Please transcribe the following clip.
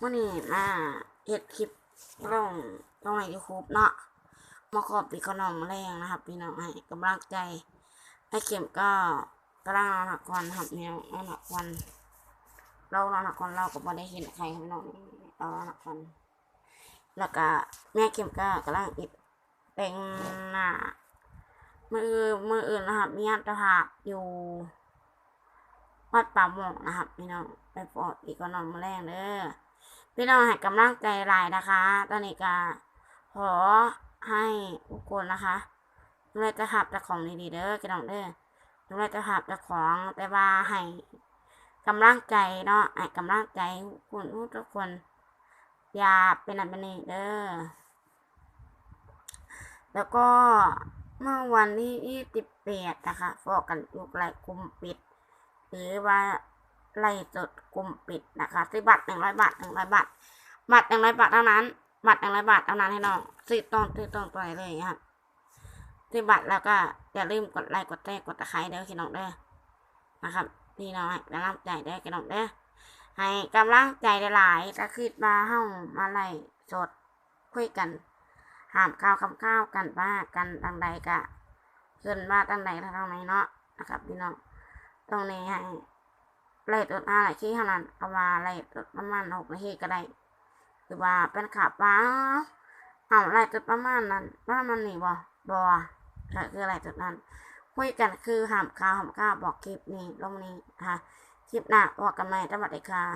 มื่อนี้มาเฮ็ดคลิปลงลงในยูทูบเนาะมาขอบปีขนมแรงนะครับ พี่น้องให้กำลังใจให้เข็มก็กำลังนอนหนักวันครับแนวนอนหนักวัน เรานอนหนักวันเราก็ไม่ได้เห็นใครครับพี่น้องเรานอนหนักวันแล้วก็แม่เข็มก็กำลังอิดแต่งหน้ามือมืออื่นนะครับมีอัตภาพอยู่วัดป่าหมอกนะครับพี่น้องไปปอดอีกก็นอนมาแรงเด้อ พี่น้องให้กำลังใจหลายนะคะ ตอนนี้ก็ขอให้ทุกคนนะคะดูแลเจะขับเจะของดีๆเด้อพี่น้องเด้อดูแลเจะขับเจะของแต่ว่าให้กำลังใจเนาะให้กำลังใจคุณทุกคน อย่าเป็นอันเป็นนี้เด้อแล้วก็เมื่อวันที่ยี่สิบแปดนะคะฟอกกันอยู่ไกลกลุ่มปิด หรือว่า ไล่สดกลุ่มปิดนะคะซื้อบัตรหนึ่งร้อยบาทหนึ่งร้อยบาทบัตรหนึ่งร้อยบาทเท่านั้น บัตรหนึ่งร้อยบาทเท่านั้นให้น้องซื้อต้องซื้อต้องตัวเลยครับซื้อบัตรแล้วก็อย่าลืมกดไลค์กดแชร์กดตะไคร้เด้อพี่น้องเด้อนะครับพี่น้องให้กำลังใจเด้อพี่น้องเด้อให้กำลังใจหลายๆก็คือมาเฮ้ามาไล่สดคุยกันหามข้าวคำข้าวกันว่ากันตังใดกะขึ้นมาตังใดทางไหนเนาะนะครับพี่น้องตรงนี้ให้ ไล่ตัวอะไรที่ขนาดเอามาไล่ตัวประมาณหกนาทีก็ได้หรือว่าเป็นขับว้าเอาไล่ตัวประมาณนั้นประมาณนี้บ่บ่ก็คืออะไรตัวนั้น คุยกันคือหามข้าวหามข้าวบอกคลิปนี้ลงนี้ค่ะคลิปหน้าบอกกันใหม่สวัสดีค่ะ